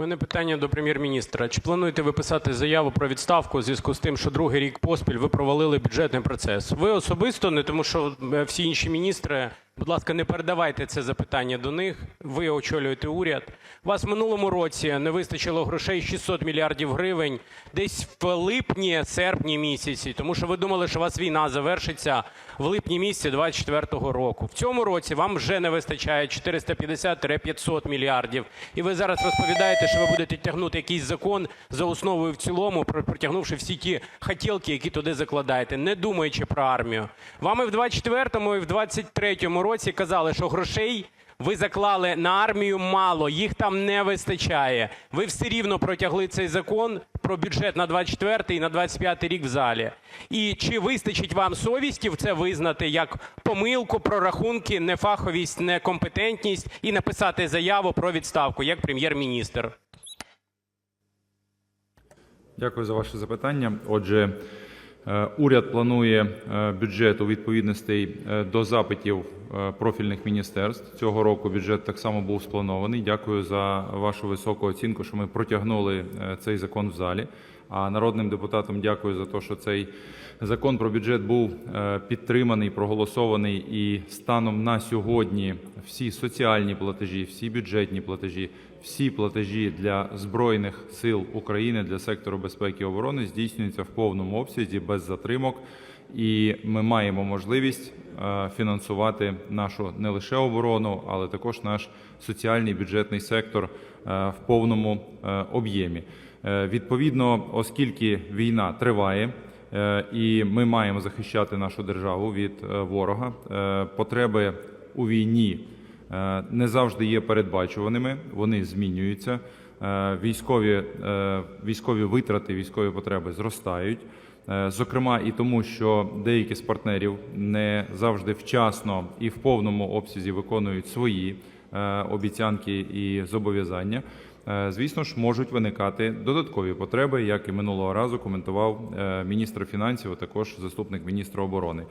Мене питання до прем'єр-міністра. Чи плануєте ви писати заяву про відставку у зв'язку з тим, що другий рік поспіль ви провалили бюджетний процес? Ви особисто, не тому що е, всі інші міністри, будь ласка, не передавайте це запитання до них. Ви очолюєте уряд. Вас в минулому році не вистачило грошей 600 мільярдів гривень десь в липні, серпні місяці, тому що ви думали, що у вас війна завершиться в липні місяці 24-го року. В цьому році вам вже не вистачає 450-500 мільярдів. І ви зараз розповідаєте, що ви будете тягнути якийсь закон за основою в цілому, про- протягнувши всі ті хотілки, які туди закладаєте, не думаючи про армію. Вам і в 24-му, і в 23-му році казали, що грошей ви заклали на армію мало, їх там не вистачає. Ви все рівно протягли цей закон про бюджет на 24 і на 25 рік в залі. І чи вистачить вам совісті в це визнати як помилку, прорахунки, нефаховість, некомпетентність і написати заяву про відставку як прем'єр-міністр? Дякую за ваше запитання. Отже, е, уряд планує е, бюджет у відповідності е, до запитів профільних міністерств. Цього року бюджет так само був спланований. Дякую за вашу високу оцінку, що ми протягнули е, цей закон в залі. А народним депутатам дякую за те, що цей закон про бюджет був е, підтриманий, проголосований. І станом на сьогодні всі соціальні платежі, всі бюджетні платежі, всі платежі для збройних сил України для сектору безпеки і оборони здійснюються в повному обсязі без затримок. І ми маємо можливість е, фінансувати нашу не лише оборону, але також наш соціальний бюджетний сектор е, в повному е, об'ємі. Відповідно, оскільки війна триває, і ми маємо захищати нашу державу від ворога, потреби у війні не завжди є передбачуваними, вони змінюються. Е, Військові, е, військові витрати, військові потреби зростають. Е, Зокрема, і тому, що деякі з партнерів не завжди вчасно і в повному обсязі виконують свої обіцянки і зобов'язання. Е, Звісно ж, можуть виникати додаткові потреби, як і минулого разу коментував е, міністр фінансів, а також заступник міністра оборони.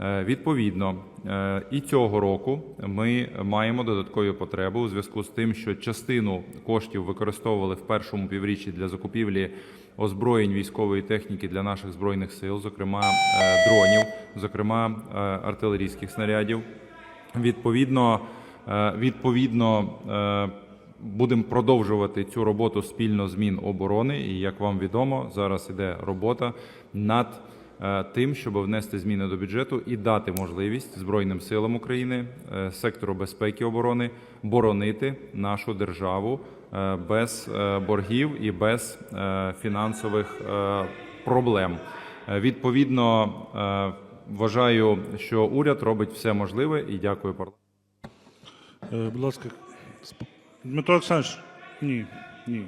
Е, Відповідно, е, і цього року ми маємо додаткові потреби у зв'язку з тим, що частину коштів використовували в першому півріччі для закупівлі озброєнь військової техніки для наших збройних сил, зокрема е, дронів, зокрема е, артилерійських снарядів. Відповідно, е, відповідно. е, Будемо продовжувати цю роботу спільно з Міноборони. І як вам відомо, зараз іде робота над е, тим, щоб внести зміни до бюджету і дати можливість Збройним силам України, е, сектору безпеки і оборони боронити нашу державу е, без е, боргів і без е, фінансових е, проблем. Е, Відповідно, е, вважаю, що уряд робить все можливе і дякую парламенту. Е, Будь ласка, Дмитро Олександрович, ні, ні,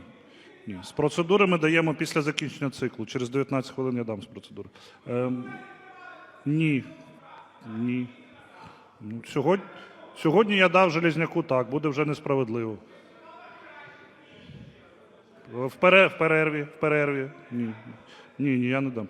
ні. З процедури ми даємо після закінчення циклу. Через 19 хвилин я дам з процедури. Ем, ні. Ні. Ну, сьогодні, сьогодні я дав Железняку так, буде вже несправедливо. В перерві, в перерві. Ні. Ні, ні, я не дам.